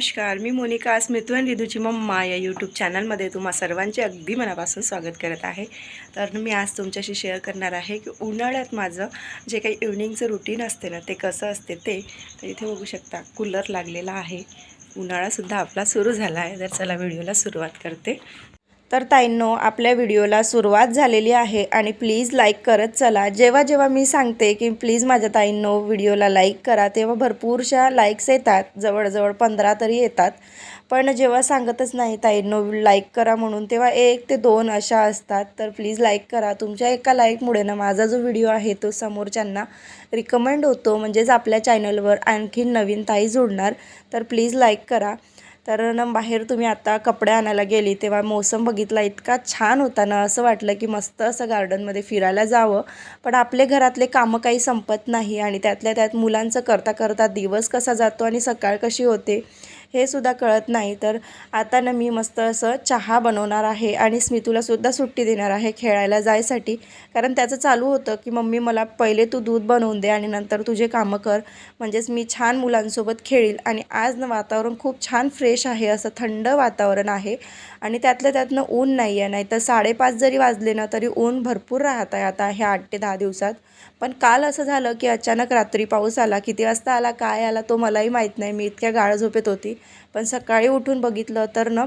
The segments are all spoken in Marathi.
नमस्कार मी मोनिका स्मितू आणि रिधूची मम्मा या यूट्यूब चॅनलमध्ये तुम्हा सर्वांचे अगदी मनापासून स्वागत करत आहे. तर मी आज तुमच्याशी शेअर करणार आहे की उन्हाळ्यात माझं जे काही इव्हनिंगचं रुटीन असते ना ते कसं असते ते तर इथे बघू शकता कूलर लागलेला आहे. उन्हाळासुद्धा आपला सुरू झाला आहे. तर चला व्हिडिओला सुरुवात करते. तर ताईंनो आपल्या व्हिडिओला सुरुवात झालेली आहे आणि प्लीज लाईक करत चला. जेव्हा जेव्हा मी सांगते की प्लीज माझ्या ताईंनो व्हिडिओला लाईक करा तेव्हा भरपूरशा लाईक्स येतात. जवळजवळ पंधरा तरी येतात. पण जेव्हा सांगतच नाही ताईंनो लाईक करा म्हणून तेव्हा एक ते दोन अशा असतात. तर प्लीज लाईक करा. तुमच्या एका लाईकमुळे ना माझा जो व्हिडिओ आहे तो समोरच्यांना रिकमेंड होतो. म्हणजेच आपल्या चॅनलवर आणखीन नवीन ताई जोडणार. तर प्लीज लाईक करा. तर ना बाहेर तुम्ही आता कपडे आणायला गेली तेव्हा मोसम बघितला इतका छान होता ना. असं वाटलं की मस्त असं गार्डनमध्ये फिरायला जावं. पण आपले घरातले कामं काही संपत नाही आणि त्यातल्या त्यात मुलांचं करता करता दिवस कसा जातो आणि सकाळ कशी होते हे सुद्धा कळत नाही. तर आता ना मी मस्त असं चहा बनवणार आहे आणि स्मितूलासुद्धा सुट्टी देणार आहे खेळायला जायसाठी. कारण त्याचं चालू होतं की मम्मी मला पहिले तू दूध बनवून दे आणि नंतर तुझे कामं कर. म्हणजेच मी छान मुलांसोबत खेळील आणि आज ना वातावरण खूप छान फ्रेश आहे असं थंड वातावरण आहे. आणि त्यातल्या त्यातनं ऊन नाही आहे नाही तर साडेपाच जरी वाजले ना तरी ऊन भरपूर राहत आहे आता ह्या आठ ते दहा दिवसात. पण काल असं झालं की अचानक रात्री पाऊस आला किती वाजता आला काय आला तो मलाही माहीत नाही. मी इतक्या गाळ झोपेत होती. पण सकाळी उठून बघितलं तर ना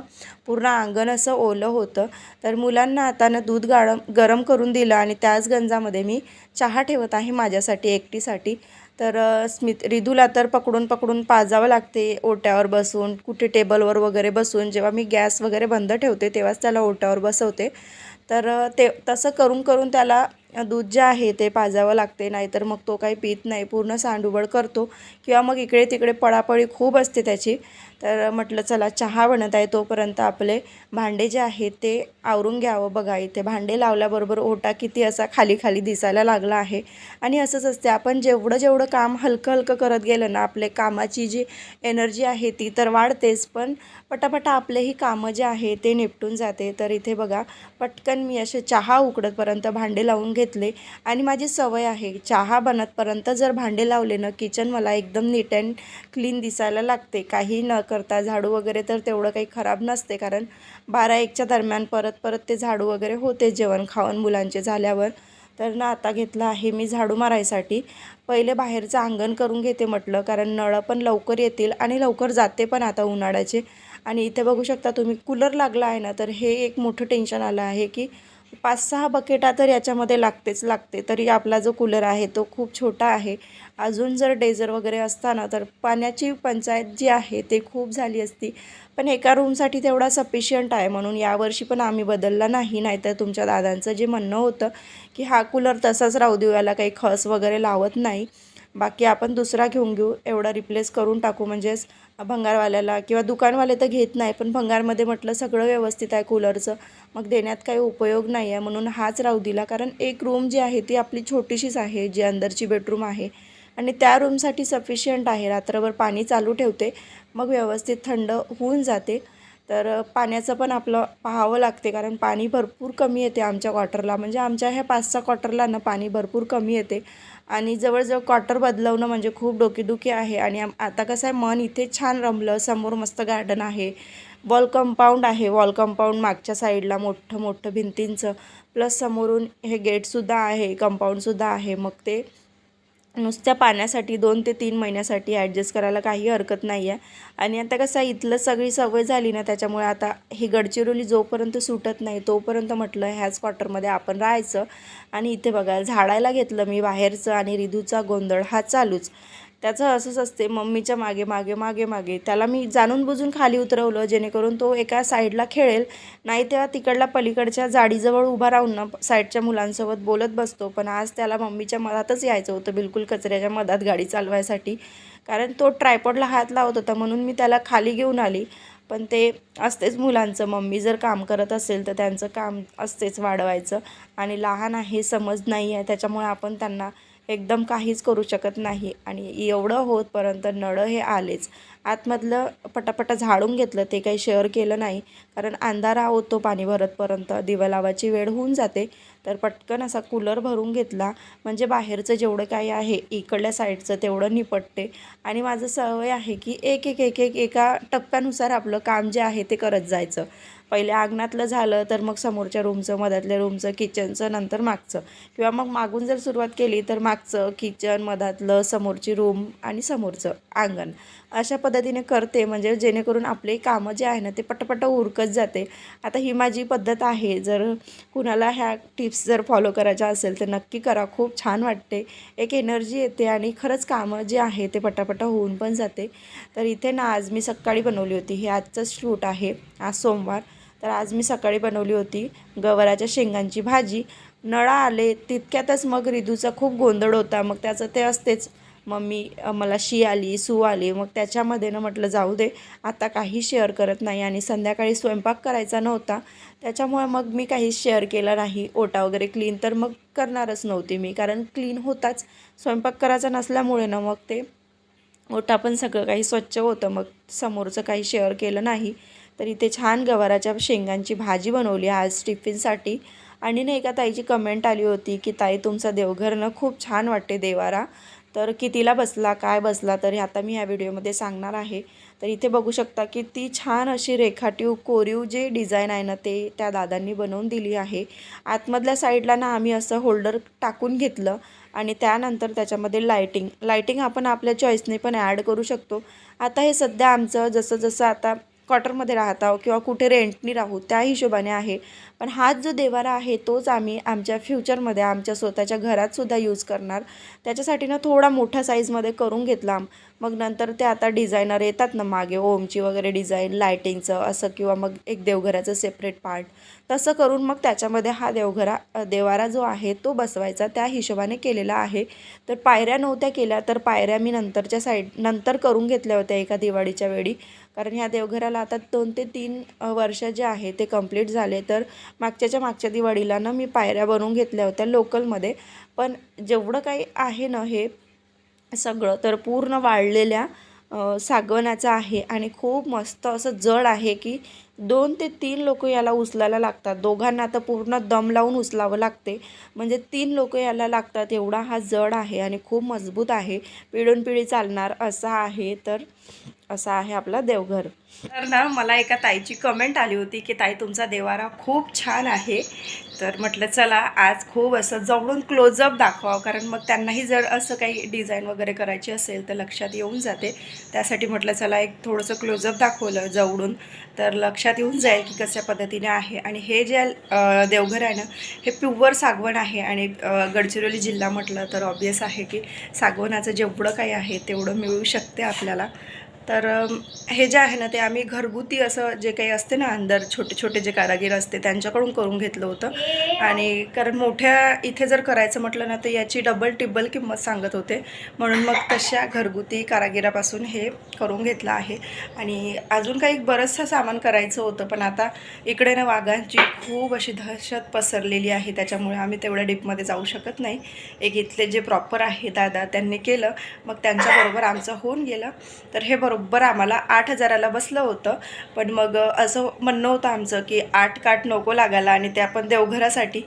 पूर्ण अंगण असं ओलं होतं. तर मुलांना आता ना दूध गाळम गरम करून दिलं आणि त्याच गंजामध्ये मी चहा ठेवत आहे माझ्यासाठी एकटीसाठी. तर स्मित रिदूला तर पकडून पकडून पाजावं लागते ओट्यावर बसून कुठे टेबलवर वगैरे बसून. जेव्हा मी गॅस वगैरे बंद ठेवते तेव्हाच त्याला ओट्यावर बसवते. तर ते तसं करून करून त्याला दूध जे आहे ते पाजावं लागते नाहीतर मग तो काही पित नाही. पूर्ण सांडुबळ करतो. किंवा मग इकडे तिकडे पळापळी खूप असते त्याची. तर म्हटलं चला चहा बनत आहे तोपर्यंत आपले भांडे जे आहे ते आवरून घ्यावं बघा इथे. भांडे लावल्याबरोबर ओटा किती असा खाली खाली दिसायला लागला आहे. आणि असंच असते. आपण जेवढं जेवढं काम हलकं हलकं करत गेलं ना आपले कामाची जी एनर्जी आहे ती तर वाढतेच पण पटापटा आपलेही कामं जे आहे ते निपटून जाते. तर इथे बघा पटकन मी असे चहा उकडतपर्यंत भांडे लावून घेतले. आणि माझी सवय आहे चहा बनतपर्यंत जर भांडे लावले ना किचन मला एकदम नीट अँड क्लीन दिसायला लागते. काही न करता झाडू वगैरे तर तेवढं काही खराब नसते. कारण बारा एकच्या दरम्यान परत परत ते झाडू वगैरे होते जेवण खावण मुलांचे झाल्यावर. तर ना आता घेतलं आहे मी झाडू मारायसाठी. पहिले बाहेरचं अंगण करून घेते म्हटलं कारण नळं पण लवकर येतील आणि लवकर जाते पण आता उन्हाळ्याचे. आणि इथे बघू शकता तुम्ही कूलर लागला आहे ना तर हे एक मोठं टेन्शन आलं आहे की पाच सहा बकेटा तर याच्यामध्ये लागतेच लागते. तरी आपला जो कूलर आहे तो खूप छोटा आहे. अजून जर डेझर वगैरे असताना तर पाण्याची पंचायत जी आहे ते खूप झाली असती. पण एका रूमसाठी तेवढा सफिशियंट आहे. म्हणून यावर्षी पण आम्ही बदलला नाही. नाहीतर तुमच्या दादांचं जे म्हणणं होतं की हा कूलर तसाच राहू देऊ याला काही खस वगैरे लावत नाही. बाकी आपण दुसरा घेऊन घेऊ एवढा रिप्लेस करून टाकू. म्हणजेच भंगारवाल्याला किंवा दुकानवाले तर घेत नाही पण भंगारमध्ये म्हटलं सगळं व्यवस्थित आहे कूलरचं. मग देण्यात काही उपयोग नाही आहे म्हणून हाच राहू दिला. कारण एक रूम जी आहे ती आपली छोटीशीच आहे जी अंदरची बेडरूम आहे. आणि त्या रूमसाठी सफिशियंट आहे. रात्रभर पाणी चालू ठेवते मग व्यवस्थित थंड होऊन जाते. तर पाण्याचं पण आपलं पाहावं लागते कारण पाणी भरपूर कमी येते आमच्या क्वार्टरला म्हणजे आमच्या ह्या पाच सहा क्वार्टरला ना पाणी भरपूर कमी येते. आणि जवळजवळ क्वार्टर बदलवणं म्हणजे खूप डोकेदुखी आहे. आणि आता कसं आहे मन इथे छान रमलं समोर मस्त गार्डन आहे. वॉल कंपाऊंड आहे. वॉल कंपाऊंड मागच्या साईडला मोठं मोठं भिंतींचं. प्लस समोरून हे गेटसुद्धा आहे कंपाऊंडसुद्धा आहे. मग ते नुसत्या पाण्यासाठी दोन ते तीन महिन्यासाठी ॲडजस्ट करायला काही हरकत नाही आहे आणि आता कसं आहे इथलं सगळी सवय झाली ना त्याच्यामुळे आता ही गडचिरोली जोपर्यंत सुटत नाही तोपर्यंत म्हटलं ह्याच क्वार्टरमध्ये आपण राहायचं. आणि इथे बघा झाडायला घेतलं मी बाहेरचं आणि रिधूचा गोंधळ हा चालूच. त्याचं असंच असते मम्मीच्या मागे मागे मागे मागे. त्याला मी जाणून बुजून खाली उतरवलं जेणेकरून तो एका साईडला खेळेल. नाही तेव्हा तिकडला पलीकडच्या जाडीजवळ उभा राहून ना साईडच्या मुलांसोबत बोलत बसतो. पण आज त्याला मम्मीच्या मधातच यायचं होतं बिलकुल कचऱ्याच्या मधात गाडी चालवायसाठी. कारण तो ट्रायपॉडला हात लावत होता म्हणून मी त्याला खाली घेऊन आली. पण ते असतेच मुलांचं. मम्मी जर काम करत असेल तर त्यांचं काम असतेच वाढवायचं. आणि लहान आहे समज नाही आहे त्याच्यामुळे आपण त्यांना एकदम काहीच करू शकत नाही. आणि एवढं होतपर्यंत नळं हे आलेच. आतमधलं पटापटा झाडून घेतलं ते काही शेअर केलं नाही. कारण अंधारा होतो पाणी भरतपर्यंत दिवा लावायची वेळ होऊन जाते. तर पटकन असा कूलर भरून घेतला. म्हणजे बाहेरचं जेवढं काही आहे इकडल्या साईडचं तेवढं निपटते. आणि माझं सवय आहे की एक एक एक एक एका टप्प्यानुसार आपलं काम जे आहे ते करत जायचं. पहिले अंगणातलं झालं तर मग समोरच्या रूमचं मधातल्या रूमचं किचनचं नंतर मागचं. किंवा मग मागून जर सुरुवात केली तर मागचं किचन मधातलं समोरची रूम आणि समोरचं अंगण अशा पद्धतीने करते म्हणजे जेणेकरून आपले कामं जे आहे ना ते पटपट उरकत जाते. आता ही माझी पद्धत आहे. जर कुणाला ह्या टिप्स जर फॉलो करायच्या असेल तर नक्की करा. खूप छान वाटते. एक एनर्जी येते आणि खरंच कामं जे आहे ते पटापट होऊन पण जाते. तर इथे ना आज मी सकाळी बनवली होती. हे आजचं शूट आहे. आज सोमवार. तर आज मी सकाळी बनवली होती गवाराच्या शेंगांची भाजी. नळा आले तितक्यातच मग रिदूचा खूप गोंधळ होता. मग त्याचं ते असतेच. मम्मी मला शी आली सू आली. मग त्याच्यामध्ये ना म्हटलं जाऊ दे आता काही शेअर करत नाही आणि संध्याकाळी स्वयंपाक करायचा नव्हता. त्याच्यामुळे मग मी काही शेअर केला नाही. ओटा वगैरे क्लीन तर मग करणारच नव्हती मी कारण क्लीन होताच. स्वयंपाक करायचा नसल्यामुळे ना मग ते ओटा पण सगळं काही स्वच्छ होतं. मग समोरचं काही शेअर केलं नाही. तर इथे छान गवाराच्या शेंगांची भाजी बनवली आज टिफिनसाठी. आणि ना एका ताईची कमेंट आली होती की ताई तुमचं देवघरनं खूप छान वाटते देवारा. तर कितीला बसला काय बसला तर आता मी ह्या व्हिडिओमध्ये सांगणार आहे. तर इथे बघू शकता की ती छान अशी रेखाटीव कोरीव जे डिझाईन आहे ना ते त्या दादांनी बनवून दिली आहे. आतमधल्या साईडला ना आम्ही असं होल्डर टाकून घेतलं आणि त्यानंतर त्याच्यामध्ये लायटिंग लायटिंग आपण आपल्या चॉईसने पण ॲड करू शकतो. आता हे सध्या आमचं जसं जसं आता क्वार्टरमध्ये राहत किंवा कुठे रेंटनी राहू त्या हिशोबाने आहे. पण हाच जो देवारा आहे तोच आम्ही आमच्या फ्युचरमध्ये आमच्या स्वतःच्या घरातसुद्धा यूज करणार. त्याच्यासाठी ना थोडा मोठ्या साईजमध्ये करून घेतला. मग नंतर ते आता डिझायनर येतात ना मागे ओमची वगैरे डिझाईन लायटिंगचं असं किंवा मग एक देवघराचं सेपरेट पार्ट तसं करून मग त्याच्यामध्ये हा देवघरा देवारा जो आहे तो बसवायचा त्या हिशोबाने केलेला आहे. तर पायऱ्या नव्हत्या केल्या तर पायऱ्या मी नंतरच्या साईड नंतर करून घेतल्या होत्या एका दिवाळीच्या वेळी. कारण ह्या देवघराला आता दोन ते तीन वर्ष जे आहे ते कंप्लीट झाले. तर मागच्याच्या मागच्या दिवाळीला ना मी पायऱ्या बनवून घेतल्या होत्या लोकलमध्ये पण जेवढं काही आहे ना हे सगळं. तर पूर्ण वाळलेल्या सागवणाचा सागवनाचं आहे आणि खूप मस्त असं जड आहे की दोन ते तीन लोक याला उचलायला लागतात. दोघांना तर पूर्ण दम लावून उचलावं लागते. म्हणजे तीन लोक याला लागतात एवढा हा जड आहे आणि खूप मजबूत आहे. पिढून पिढी चालणार असा आहे. तर असं आहे आपला देवघर. तर ना मला एका ताईची कमेंट आली होती की ताई तुमचा देवारा खूप छान आहे. तर म्हटलं चला आज खूप असं जवळून क्लोजअप दाखवावं कारण मग त्यांनाही जर असं काही डिझाईन वगैरे करायची असेल तर लक्षात येऊन जाते. त्यासाठी म्हटलं चला एक थोडंसं क्लोजअप दाखवलं जवळून. तर लक्षात येऊन जाईल की कशा पद्धतीने आहे. आणि हे जे देवघर आहे ना हे प्युअर सागवण आहे. आणि गडचिरोली जिल्हा म्हटलं तर ऑब्वियस आहे की सागवनाचं जेवढं काही आहे तेवढं मिळू शकते आपल्याला. तर हे जे आहे ना ते आम्ही घरगुती असं जे काही असते ना अंदर छोटे छोटे जे कारागीर असते त्यांच्याकडून करून घेतलं होतं. आणि कारण मोठ्या इथे जर करायचं म्हटलं ना तर याची डबल टिब्बल किंमत सांगत होते. म्हणून मग तशा घरगुती कारागिरापासून हे करून घेतलं आहे. आणि अजून काही बरंचसं सामान करायचं होतं पण आता इकडे ना वाघांची खूप अशी दहशत पसरलेली आहे. त्याच्यामुळे आम्ही तेवढ्या डीपमध्ये जाऊ शकत नाही. एक इथले जे प्रॉपर आहे दादा त्यांनी केलं. मग त्यांच्याबरोबर आमचं होऊन गेलं. तर हे बरोबर बरोबर आम्हाला आठ हजाराला बसलं होतं. पण मग असं म्हणणं होतं आमचं की आठ काठ नको लागायला आणि ते आपण देवघरासाठी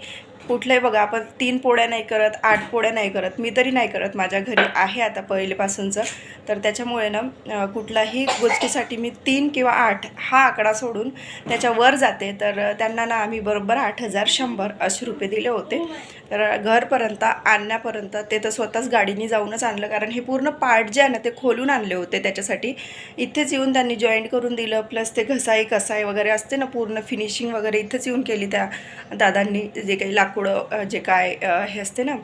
कुठलंही बघा आपण तीन पोळ्या नाही करत आठ पोळ्या नाही करत मी तरी नाही करत. माझ्या घरी आहे आता पहिलेपासूनचं. तर त्याच्यामुळे ना कुठल्याही गोष्टीसाठी मी तीन किंवा आठ हा आकडा सोडून त्याच्यावर जाते. तर त्यांना ना आम्ही बरोबर आठ हजार शंभर असे रुपये दिले होते. तर घरपर्यंत आणण्यापर्यंत ते तर स्वतःच गाडीने जाऊनच आणलं. कारण हे पूर्ण पार्ट जे आहे ना ते खोलून आणले होते त्याच्यासाठी. इथेच येऊन त्यांनी जॉईंट करून दिलं. प्लस ते घसाई कसाई वगैरे असते ना पूर्ण फिनिशिंग वगैरे इथेच येऊन केली त्या दादांनी. जे काही लाकूड जे काय हे असते ना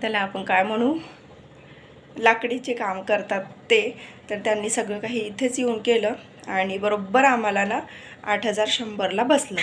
त्याला आपण काय म्हणू? लाकडीचे काम करतात ते. तर त्यांनी सगळं काही इथेच येऊन केलं. आणि बरोबर आम्हाला ना आठ हजार शंभरला बसलं.